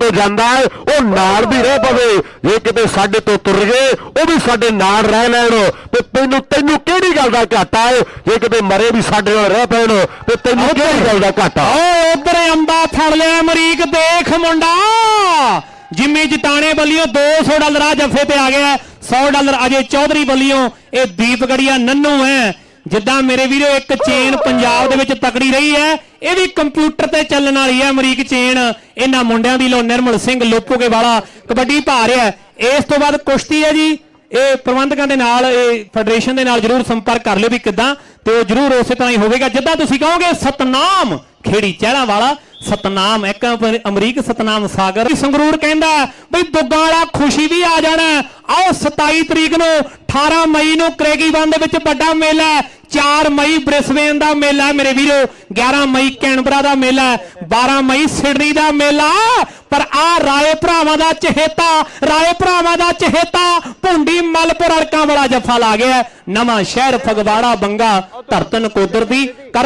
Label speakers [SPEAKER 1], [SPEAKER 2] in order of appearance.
[SPEAKER 1] ਤੋਂ ਜਾਂਦਾ ਉਹ ਨਾਲ ਵੀ ਰਹਿ ਪਵੇ। ਜੇ ਕਿਤੇ ਸਾਡੇ ਤੋਂ ਤੁਰ ਗਏ ਉਹ ਵੀ ਸਾਡੇ ਨਾਲ ਰਹਿ ਲੈਣ। ਤੇ ਤੈਨੂੰ ਤੈਨੂੰ ਕਿਹੜੀ ਗੱਲ ਦਾ ਘਾਟਾ ਹੈ? ਜੇ ਕਿਤੇ ਮਰੇ ਵੀ ਸਾਡੇ ਨਾਲ ਰਹਿ ਪੈਣ ਤੇ ਤੈਨੂੰ ਕਿਹੜੀ ਗੱਲ ਦਾ ਘਾਟਾ?
[SPEAKER 2] ਓ ਉਧਰ ਅੰਬਾ ਫੜ ਲਿਆ ਅਮਰੀਕ ਦੇਖ ਮੁੰਡਾ। ਜਿੰਮੀ ਜਟਾਣੇ ਵੱਲਿਓ 200 ਡਾਲਰ ਆ ਜੱਫੇ ਤੇ ਆ ਗਿਆ। 100 ਡਾਲਰ ਅਜੇ ਚੌਧਰੀ ਵੱਲਿਓ ਇਹ ਦੀਪਗੜੀਆ ਨੰਨੂ ਹੈ। ਜਿੱਦਾਂ ਮੇਰੇ ਵੀਰੋ, ਇੱਕ ਚੇਨ ਪੰਜਾਬ ਦੇ ਵਿੱਚ ਤਕੜੀ ਰਹੀ ਹੈ, ਇਹ ਵੀ ਕੰਪਿਊਟਰ ਤੇ ਚੱਲਣ ਵਾਲੀ ਹੈ ਅਮਰੀਕ ਚੇਨ। ਇਹਨਾਂ ਮੁੰਡਿਆਂ ਦੀ ਲੋ ਨਿਰਮਲ ਸਿੰਘ ਲੋਪੋਗੇ ਵਾਲਾ ਕਬੱਡੀ ਪਾ ਰਿਹਾ ਇਸ ਤੋਂ ਬਾਅਦ ਕੁਸ਼ਤੀ ਹੈ ਜੀ। ਇਹ ਪ੍ਰਬੰਧਕਾਂ ਦੇ ਨਾਲ, ਇਹ ਫੈਡਰੇਸ਼ਨ ਦੇ ਨਾਲ ਜਰੂਰ ਸੰਪਰਕ ਕਰ ਲਿਓ ਵੀ ਕਿੱਦਾਂ, ਤੇ ਉਹ ਜਰੂਰ ਉਸੇ ਤਰ੍ਹਾਂ ਹੀ ਹੋਵੇਗਾ। ਜਿੱਦਾਂ ਤੁਸੀਂ ਕਹੋਗੇ, ਸਤਨਾਮ ਖੇੜੀ ਚਹਿਰਾ ਵਾਲਾ ਸਤਨਾਮ, ਇੱਕ ਅਮਰੀਕ ਸਤਨਾਮ ਸਾਗਰ। ਸੰਗਰੂਰ ਕਹਿੰਦਾ, ਬਈ ਦੁੱਗਾ ਵਾਲਾ ਖੁਸ਼ੀ ਵੀ ਆ ਜਾਣਾ ਆਓ 27 ਤਰੀਕ ਨੂੰ 18 ਮਈ ਨੂੰ ਕਰੇਗੀਵਨ ਦੇ ਵਿੱਚ ਵੱਡਾ ਮੇਲਾ 4 ਮਈ ਬ੍ਰਿਸਬੇਨ ਦਾ ਮੇਲਾ ਹੈ, ਮੇਰੇ ਵੀਰੋ। 11 ਮਈ ਕੈਨਬਰਾ ਦਾ ਮੇਲਾ 12 ਮਈ ਸਿਡਨੀ ਦਾ ਮੇਲਾ ਪਰ ਆ ਰਾਏ ਭਰਾਵਾਂ ਦਾ ਚਹੇਤਾ, ਰਾਏ ਭਰਾਵਾਂ ਦਾ ਚਹੇਤਾ, ਭੁੰਡੀ ਮਲਪੁਰ ਅੜਕਾਂ ਵਾਲਾ ਜੱਫਾ ਲਾ ਗਿਆ ਨਵਾਂ ਸ਼ਹਿਰ ਫਗਵਾੜਾ, ਬੰਗਾ, ਧਰਤਨ, ਕੋਦਰ ਦੀ ਕਰ